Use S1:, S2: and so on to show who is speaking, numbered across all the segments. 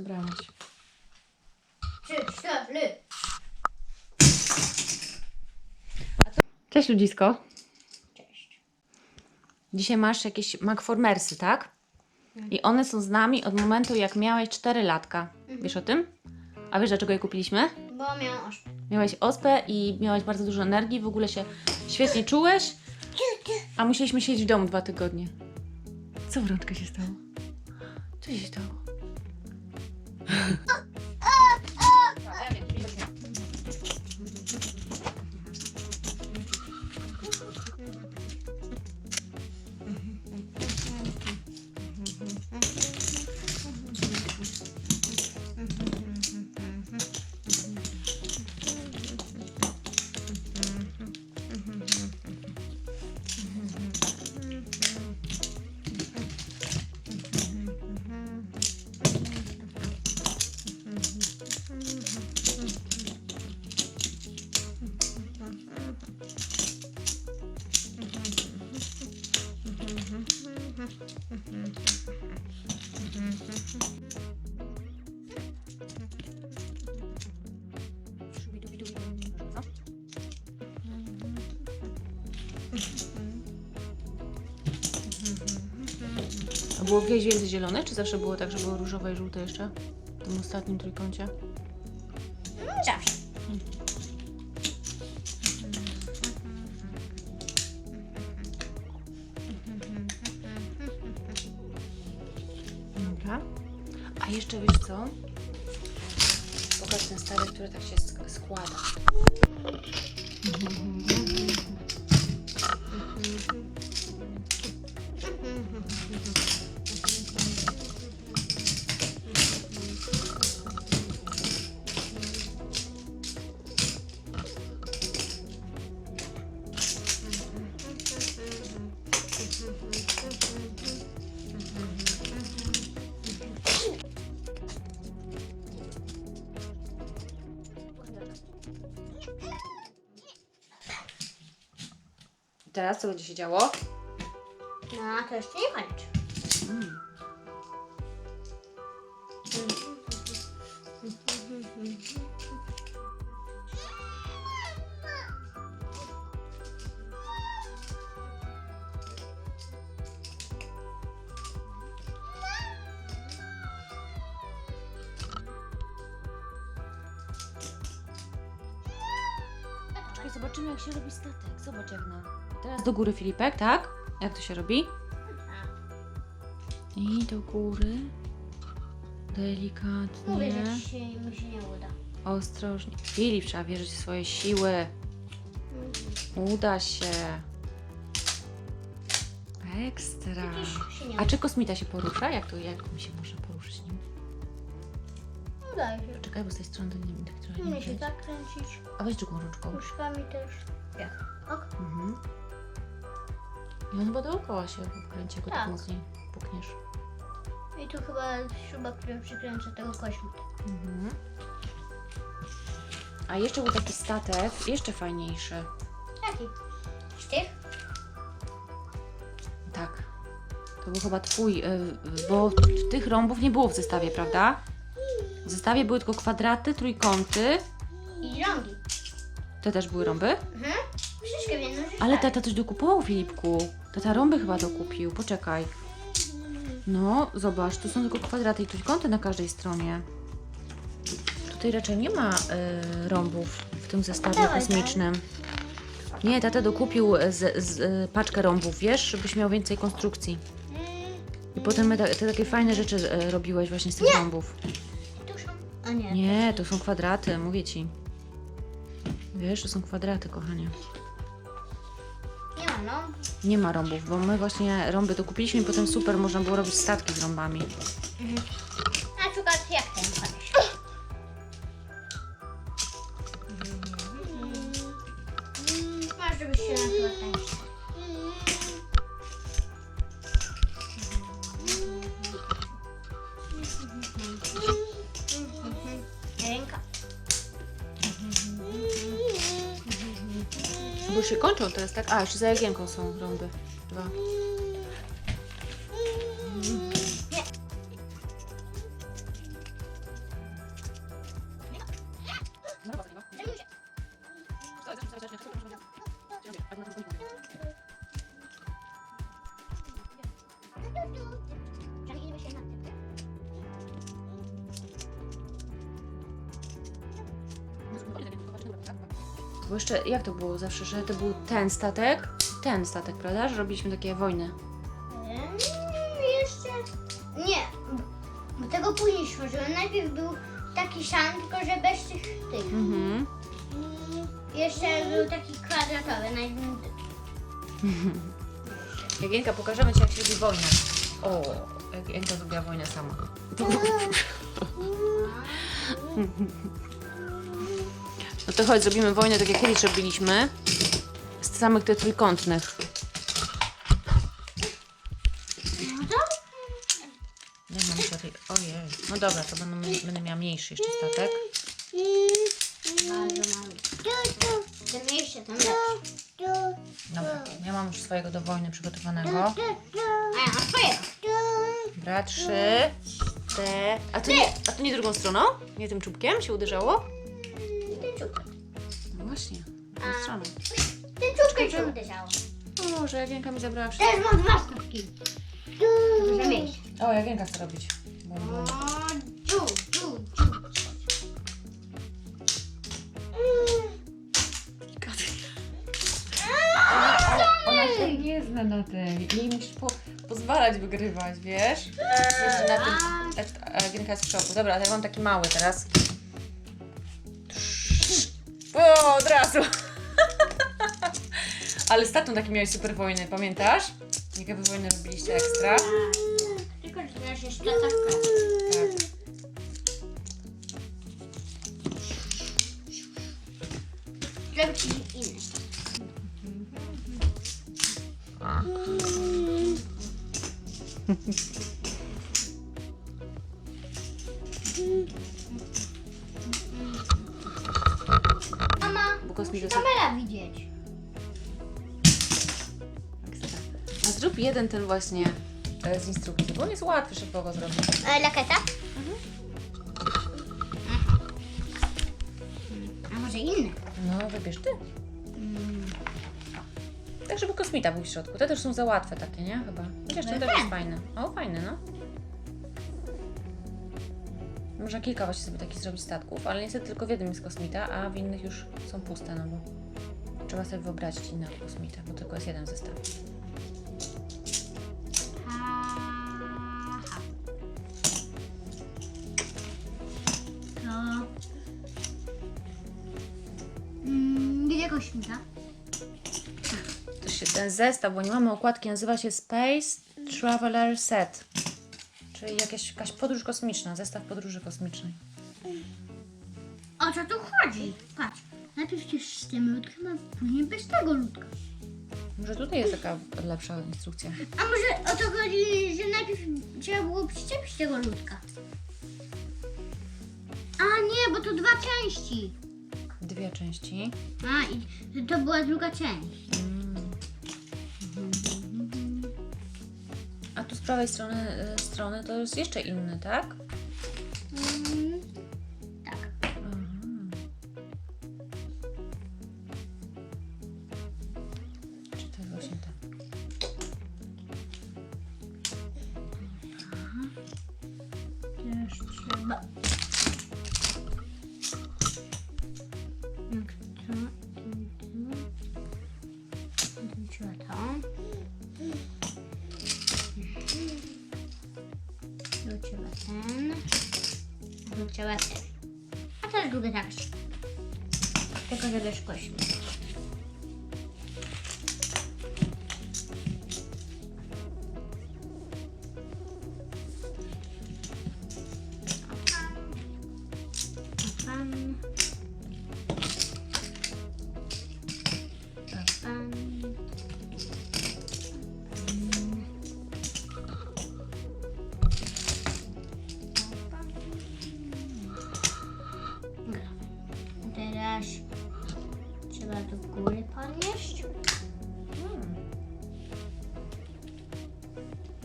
S1: zabrałaś.
S2: Trzy, cztery.
S1: Cześć ludzisko.
S2: Cześć.
S1: Dzisiaj masz jakieś Macformersy, tak? I one są z nami od momentu, jak miałeś 4 latka. Wiesz o tym? A wiesz, dlaczego je kupiliśmy?
S2: Bo miałam oszpę.
S1: Miałeś ospę i miałeś bardzo dużo energii, w ogóle się świetnie czułeś, a musieliśmy siedzieć w domu dwa tygodnie. Co w rączkę się stało? Co się stało? Ha! było gdzieś więcej zielone, czy zawsze było tak, że było różowe i żółte jeszcze? W tym ostatnim trójkącie?
S2: No zawsze.
S1: Dobra. A jeszcze wiesz co? Pokaż ten stary, który tak się sk- składa. teraz co będzie się działo?
S2: No, to jeszcze nie koniec.
S1: Mm. Zobaczymy jak się robi statek. Zobacz jak na... Teraz do góry Filipek, tak? Jak to się robi? I do góry. Delikatnie.
S2: Mówię, że mi się nie uda.
S1: Ostrożnie. Filip, trzeba wierzyć w swoje siły. Uda się. Ekstra. A czy kosmita się porusza? Jak to, jak mi się można poruszyć nim?
S2: Udaje się.
S1: Czekaj, bo z tej strony to nie tak trochę nie
S2: Umie się
S1: widać.
S2: tak kręcić.
S1: A weź drugą rączką.
S2: Nóżkami też. Jak? Ok.
S1: Mhm. I on chyba dookoła się wkręci, jak go tak
S2: Tak.
S1: mocniej pukniesz.
S2: I tu chyba śruba, którą przykręcę tego kośmut.
S1: Mhm. A jeszcze był taki statek, jeszcze fajniejszy.
S2: Jaki? Z tych?
S1: Tak. To był chyba twój, y, y, bo tych rąbów nie było w zestawie, prawda? W zestawie były tylko kwadraty, trójkąty.
S2: I rągi.
S1: Te też były rąby.
S2: Mhm. Wszystkie w jednym
S1: Ale
S2: zestawie.
S1: tata coś dokupował, Filipku. Tata rąby chyba dokupił. Poczekaj. No, zobacz, tu są tylko kwadraty i trójkąty na każdej stronie. Tutaj raczej nie ma y, rąbów w tym zestawie
S2: Dawaj,
S1: kosmicznym. Nie, tata dokupił z, z, y, paczkę rąbów, wiesz, żebyś miał więcej konstrukcji. I potem my ta, te takie fajne rzeczy y, robiłeś właśnie z tych rąbów.
S2: A nie.
S1: Nie, to są kwadraty, mówię ci. Wiesz, to są kwadraty, kochanie.
S2: Nie ma, no.
S1: Nie ma rąbów, bo my właśnie rąby to kupiliśmy i potem super można było robić statki z rąbami.
S2: Na się
S1: kończą teraz, tak? A, jeszcze za jagienką są rąby. Dwa.
S2: Przerwijmy się na tym.
S1: Bo jeszcze, jak to było zawsze, że to był ten statek, ten statek, prawda? Że robiliśmy takie wojny.
S2: Em, Jeszcze. Nie. Bo tego później stworzyłem. Najpierw był taki sam, tylko że bez tych tych.
S1: Mhm.
S2: Jeszcze był taki kwadratowy. naj-
S1: Jagienka, pokażemy Ci, jak się robi wojnę. O, Jagienka zrobiła wojnę sama. No to chodź, zrobimy wojnę tak jak kiedyś robiliśmy. Z samych tych trójkątnych.
S2: No?
S1: Nie mam tutaj. Ojej. No dobra, to będę, będę miała mniejszy jeszcze statek.
S2: Bardzo mały. Ten jeszcze tam lepszy.
S1: Dobra, ja mam już swojego do wojny przygotowanego.
S2: A ja mam swojego.
S1: Dobra, trzy, cztery. A to nie, a to nie drugą stroną? Nie tym czubkiem się uderzało? Może Jagienka mi zabrała wszystko.
S2: Też mam dwa stopki. Dużo miejsca.
S1: O, Jagienka chce robić. Bo-
S2: O,
S1: bo-
S2: dziu, dziu, dziu.
S1: Ona się nie zna na tej. Jej musisz po, pozwalać wygrywać, wiesz? Jeszcze na tym. a- Jagienka jest w szoku. Dobra, to ja mam taki mały teraz. O, od razu. Ale z tatą taki miałeś super wojny, pamiętasz? Jakie wy wojny robiliście ekstra?
S2: Tylko, że teraz jeszcze troszkę.
S1: Tak.
S2: Zrobić inny.
S1: jeden ten właśnie e, z instrukcji, bo on jest łatwy, szybko go zrobić.
S2: E, laketa? A może inny?
S1: No, wybierz ty. Tak, żeby kosmita był w środku. Te też są za łatwe takie, nie? Chyba. Chociaż ten
S2: No
S1: też jest fajny. O, fajny, no. Można kilka właśnie sobie takich zrobić statków, ale niestety tylko w jednym jest kosmita, a w innych już są puste, no bo trzeba sobie wyobrazić innego kosmita, bo tylko jest jeden zestaw.
S2: Kośmita?
S1: To się ten zestaw, bo nie mamy okładki, nazywa się Space Traveler Set. Czyli jakaś, jakaś podróż kosmiczna, zestaw podróży kosmicznej.
S2: O co tu chodzi? Patrz, najpierw już z tym ludkiem, a później bez tego ludka.
S1: Może tutaj jest taka lepsza instrukcja.
S2: A może o to chodzi, że najpierw trzeba było przyczepić tego ludka? A nie, bo to dwa części.
S1: Dwie części.
S2: A, i to była druga część.
S1: A tu z prawej strony, y, strony to jest jeszcze inny, tak?
S2: Mm, tak.
S1: Aha. Czy to jest właśnie ten?
S2: Też trzeba. Ten. A też lubię tak. Tylko, że też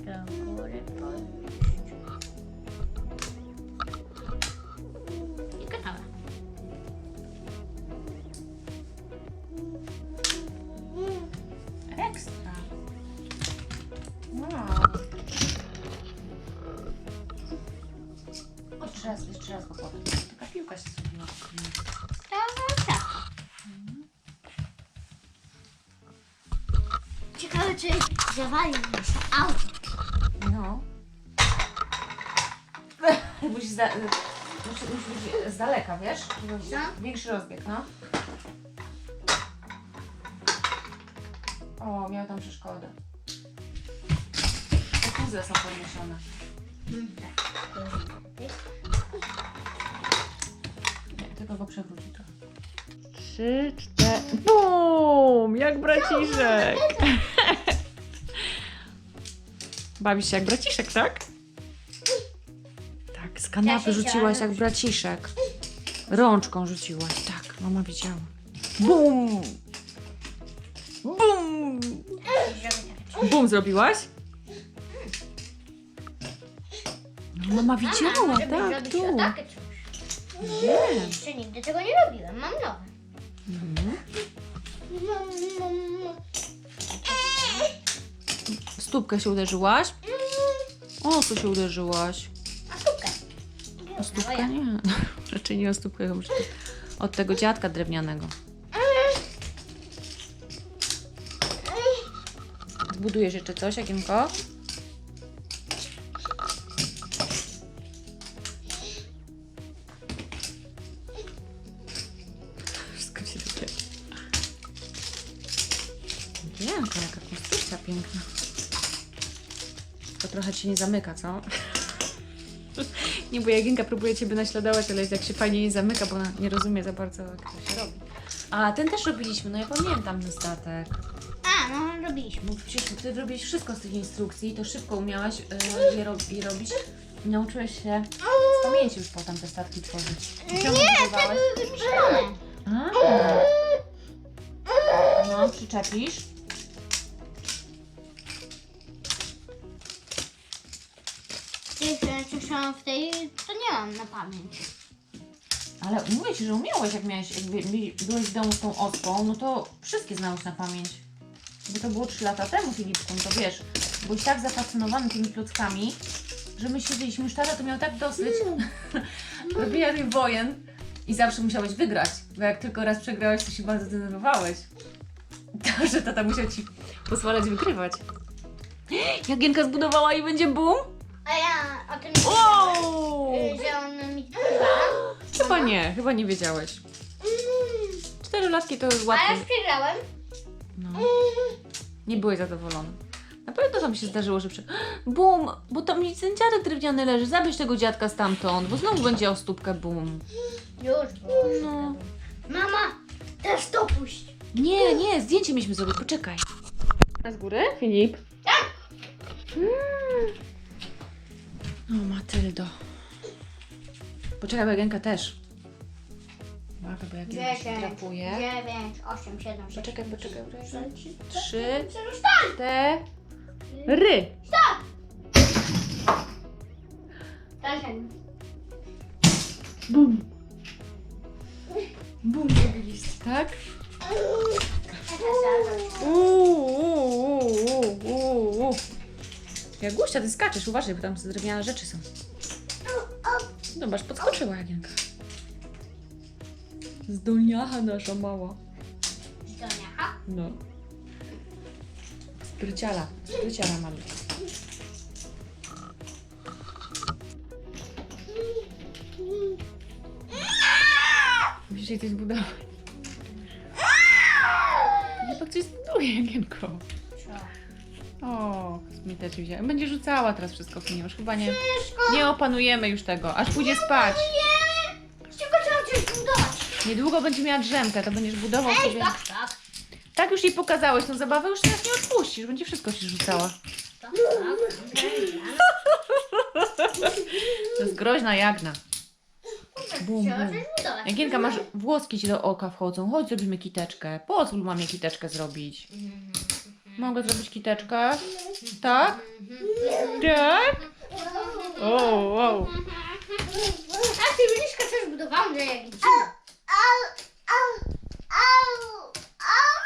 S2: I gotowe. Ekstra. Wow. O, Jeszcze raz, jeszcze raz piłka się. To. Ciekawe, czy zawalił nasze auto.
S1: No. Musisz za, musi, musi być z daleka, wiesz?
S2: Co?
S1: Większy rozbieg, no. O, miał tam przeszkodę. Te puzzle są podniesione. Nie, tylko go przewróci trochę. Trzy, cztery. Bum! Jak braciszek! Bawisz się jak braciszek, tak? Tak, z kanapy rzuciłaś jak braciszek. Rączką rzuciłaś, tak, mama widziała. Bum! Bum! Bum zrobiłaś? No, mama widziała,
S2: żeby
S1: tak,
S2: zrobić
S1: tu.
S2: o takie coś.
S1: Wiem.
S2: Jeszcze nigdy tego nie robiłem, mam nowe.
S1: Mhm. W Stópkę się uderzyłaś? O, co się uderzyłaś?
S2: A stópkę.
S1: O stópkę? Nie. Raczej nie o stópkę, chyba że to od tego dziadka drewnianego. Zbudujesz jeszcze coś, Jakiemko? Wszystko się dopiero. Jakiemko, jaka konstrukcja piękna. To trochę ci nie zamyka, co? Nie, bo Jaginka próbuje Ciebie naśladować, ale jak się fajnie nie zamyka, bo ona nie rozumie za bardzo, jak to się robi. A, ten też robiliśmy, no ja pamiętam ten statek.
S2: A, no robiliśmy.
S1: Przecież Ty robiłeś wszystko z tych instrukcji, to szybko umiałaś y, je, ro je robić i nauczyłeś się z pamięci już potem te statki tworzyć. I czemu
S2: Nie, te były wymyślone.
S1: A, no, przyczepisz.
S2: Rzeczy są w tej, to nie mam na pamięć.
S1: Ale mówię Ci, że umiałeś, jak miałeś, jak by- by- byłeś w domu z tą ospą, no to wszystkie znałeś na pamięć. Bo to było 3 lata temu, Filipku, no to wiesz, byłeś tak zafascynowany tymi klockami, że my siedzieliśmy, już tata to miał tak dosyć robienia wojen i zawsze musiałeś wygrać, bo jak tylko raz przegrałeś, to się bardzo denerwowałeś. To, że tata musiał Ci pozwalać wygrywać. Jagienka zbudowała i będzie boom?
S2: A ja o tym nie
S1: Wow!
S2: y, że on mi.
S1: Chyba nie, chyba nie wiedziałeś. Czterolatki to jest
S2: A
S1: łatwe.
S2: ja przegrałem.
S1: No. Nie byłeś zadowolony. Na pewno tam się zdarzyło, że przy... Bum! Bo tam mi ten dziadek drewniany leży. Zabierz tego dziadka stamtąd, bo znowu będzie o stópkę bum.
S2: Już było.
S1: No.
S2: Mama, też to puść.
S1: Nie, nie, zdjęcie mieliśmy zrobić, poczekaj. Z góry, Filip? Mm. O, Matyldo. Poczekaj, bo Jagienka też. Uwaga, bo Jagienka się drapuje.
S2: dziewięć, osiem, siedem, sześć.
S1: Poczekaj, poczekaj, poczekaj.
S2: trzy,
S1: cztery.
S2: Ten.
S1: Bum. Bum zrobiliście, tak? Jagusia, ty skaczesz, uważaj, bo tam drewniane rzeczy są. Zobacz, podskoczyła Jagienka. Zdolniacha nasza mała.
S2: Zdolniacha.
S1: No. Spryciala. Spryciala mamy. Musisz jej coś zbudować. Tak coś zbuduje, Jagienko. O, kosmiteczki wzięła. Będzie rzucała teraz wszystko już Chyba nie, nie opanujemy już tego, aż pójdzie spać.
S2: Nie! Tylko trzeba coś zbudować.
S1: Niedługo będzie miała drzemkę, to będziesz budował
S2: Ej,
S1: sobie.
S2: tak, tak.
S1: Tak już jej pokazałeś tą zabawę, już teraz nie odpuścisz, będzie wszystko ci rzucała.
S2: Tak, tak.
S1: To jest groźna jagna. Bum,
S2: Trzeba
S1: bum.
S2: coś.
S1: Jagienka, masz włoski ci do oka wchodzą. Chodź, zrobimy kiteczkę. Pozwól mamie kiteczkę zrobić. Mogę zrobić kiteczkę? Tak? Tak? O, wow.
S2: A ty widzisz, co zbudowałam na jakiś. Au, au, au, au, au.